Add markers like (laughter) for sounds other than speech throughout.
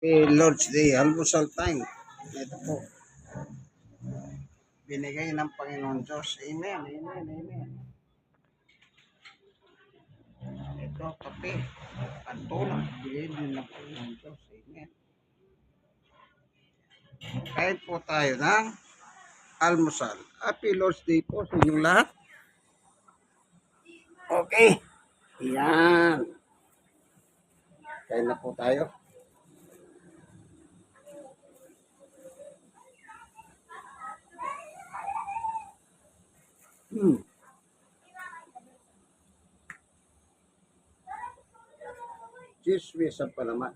Lord's Day, almusal time. Ito po. Binigay ng Panginoon Diyos. Amen, amen, amen. Ito, kape. Pantulong. Binigay din ng Panginoon Diyos. Amen. Kahit po tayo ng almusal. Happy Lord's Day po sa inyong lahat. Okay. Yan. Kain na po tayo. Hmm. Chismis ang palaman.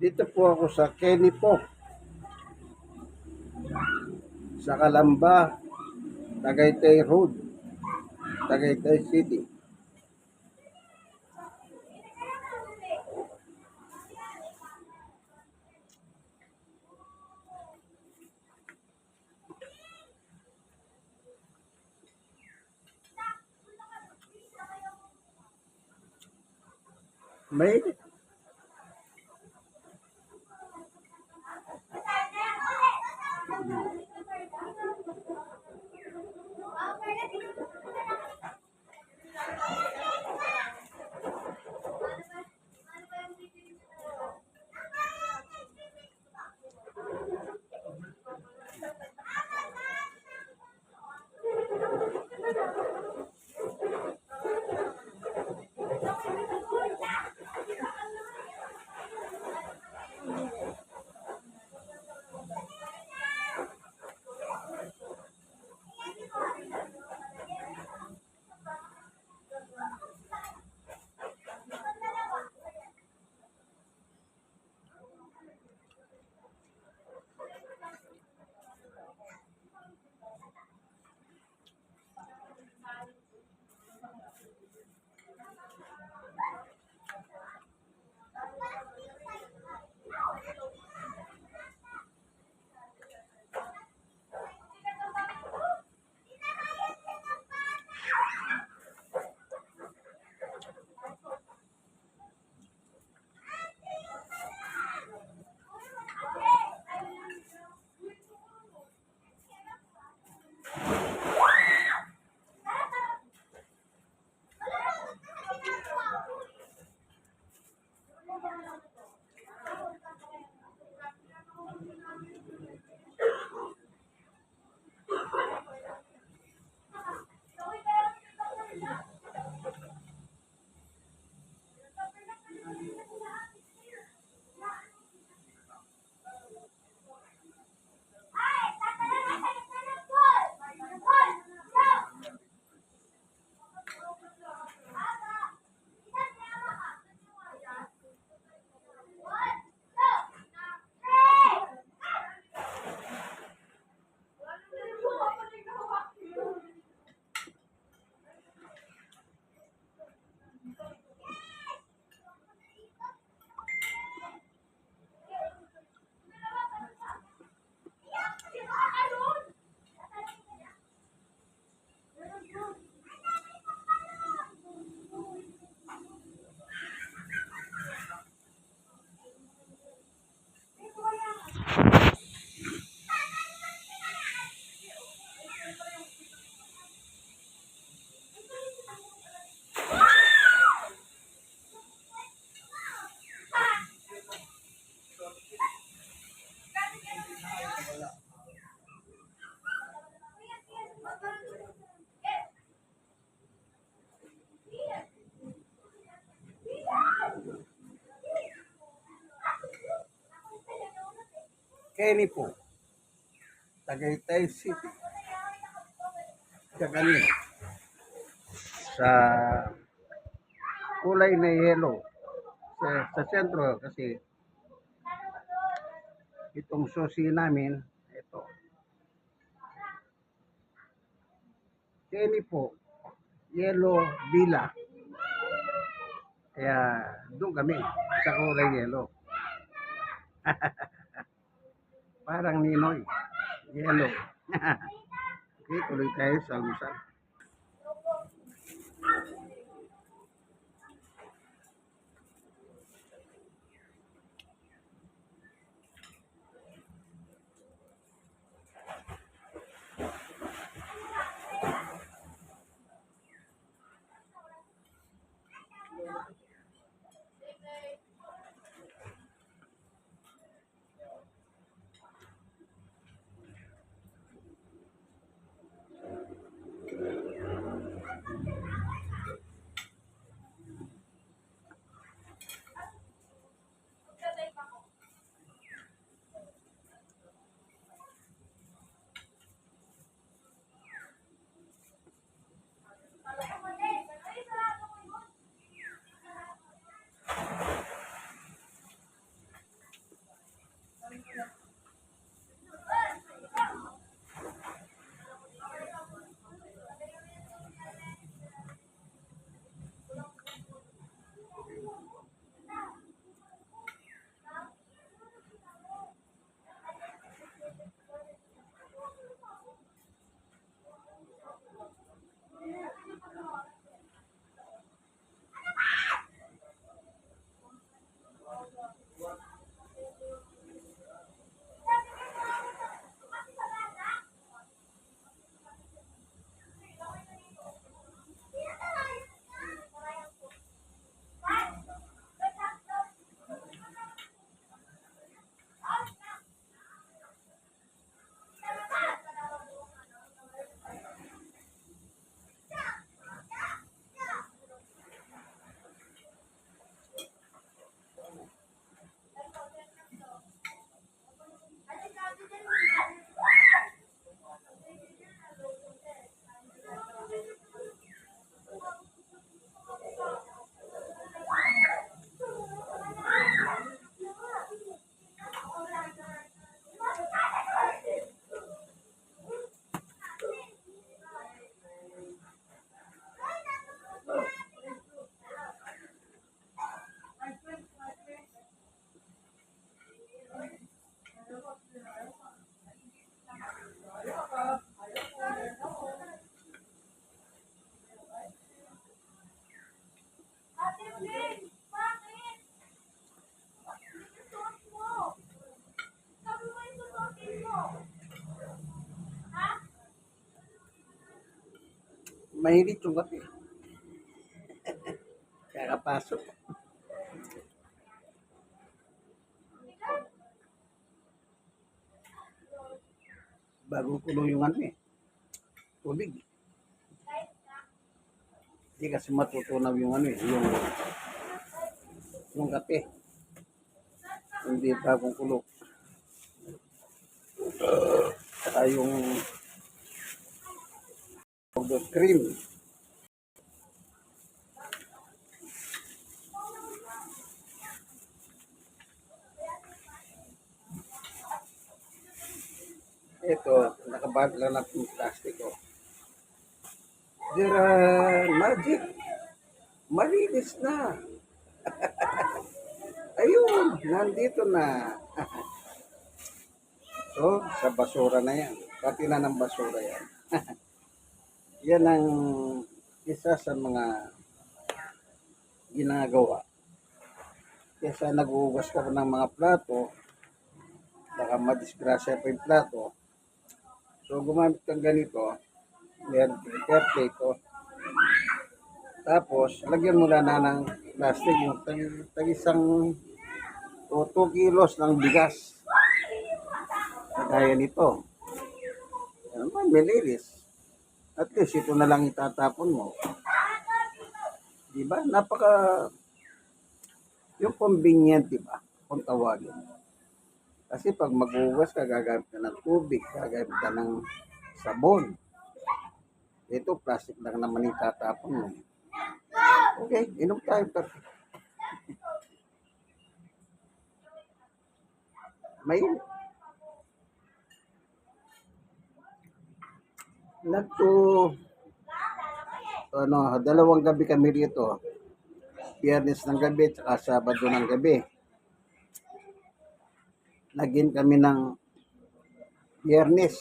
Dito po ako sa Kenny po. Sa Kalamba, Tagaytay Road, Tagaytay City. May Kenny po. Tagaytay City. Kanya. Sa kulay na yellow. Sa, sa sentro kasi itong susi namin, ito. Kenny po. Yellow Villa. Kaya doon kami sa kulay yellow. (laughs) Parang Ninoy. Yellow. (laughs) Okay, tuloy tayo sa almusal. Mahilig yung kape. Kakapasok. Bagong kulo yung ano eh. Tubig. Hindi kasi matutunaw yung ano eh. Yung, yung kape. Hindi bagong kulo. Saka yung powder cream. Ito, nakabag lang natin yung plastic ko. There are magic. Malinis na. (laughs) Ayun, nandito na. (laughs) so, sa basura na yan. Pati na ng basura yan. (laughs) yan ang isa sa mga ginagawa. Kesa nag-uugas ka ng mga plato, baka madisgrasya pa yung plato. So, gumamit kang ganito, meron paper plate ko. Tapos, lagyan mo na ng plastic yung tag, tag isang o 2 kilos ng bigas. Kagaya nito. Ano ba, melilis. At least ito na lang itatapon mo. Di ba? Napaka yung convenient, di ba? Kung tawagin. Kasi pag maghugas ka, gagamit ka ng tubig, gagamit ka ng sabon. Ito, plastic lang naman yung tatapon mo. Okay, inom tayo. May nagto ano, dalawang gabi kami rito. Biyernes ng gabi at Sabado ng gabi. Lagin kami ng Biyernes.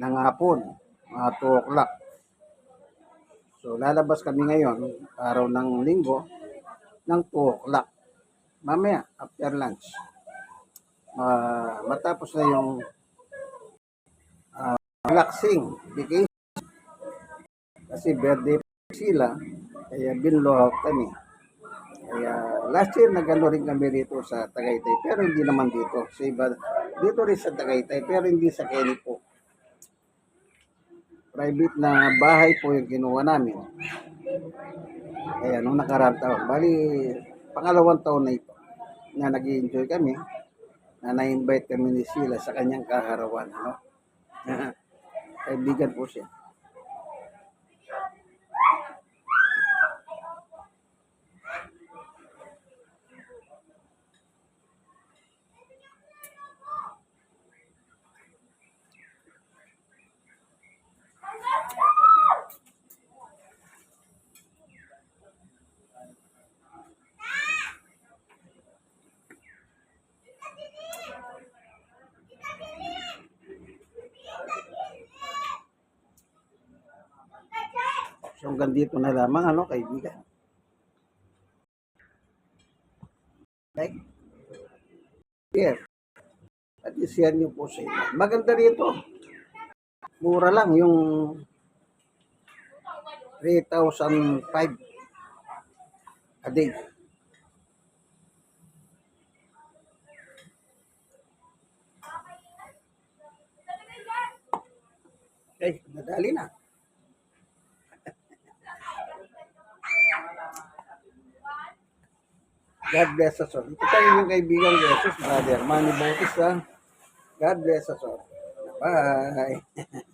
ng hapon, mga 2 o'clock. So, lalabas kami ngayon, araw ng linggo, ng 2 o'clock. Mamaya, after lunch. Ah, matapos na yung relaxing vacation. Kasi birthday sila, kaya binlow kami. Kaya last year nagano rin kami dito sa Tagaytay, pero hindi naman dito. Sa iba, dito rin sa Tagaytay, pero hindi sa Kenny po. Private na bahay po yung kinuha namin. Kaya nung nakarang taon, bali pangalawang taon na ito, na nag enjoy kami, na na-invite kami ni Sheila sa kanyang kaharawan. Ano? (laughs) Kaibigan po siya. So hanggang dito na lamang, ano, kaibigan. Okay? Yes. At isiyan niyo po sa inyo. Maganda rito. Mura lang yung 3,005 a day. Okay, nadali na. God bless us all. Ito tayo yung kaibigan Jesus, Brother Manny Bautista. God bless us all. Bye. (laughs)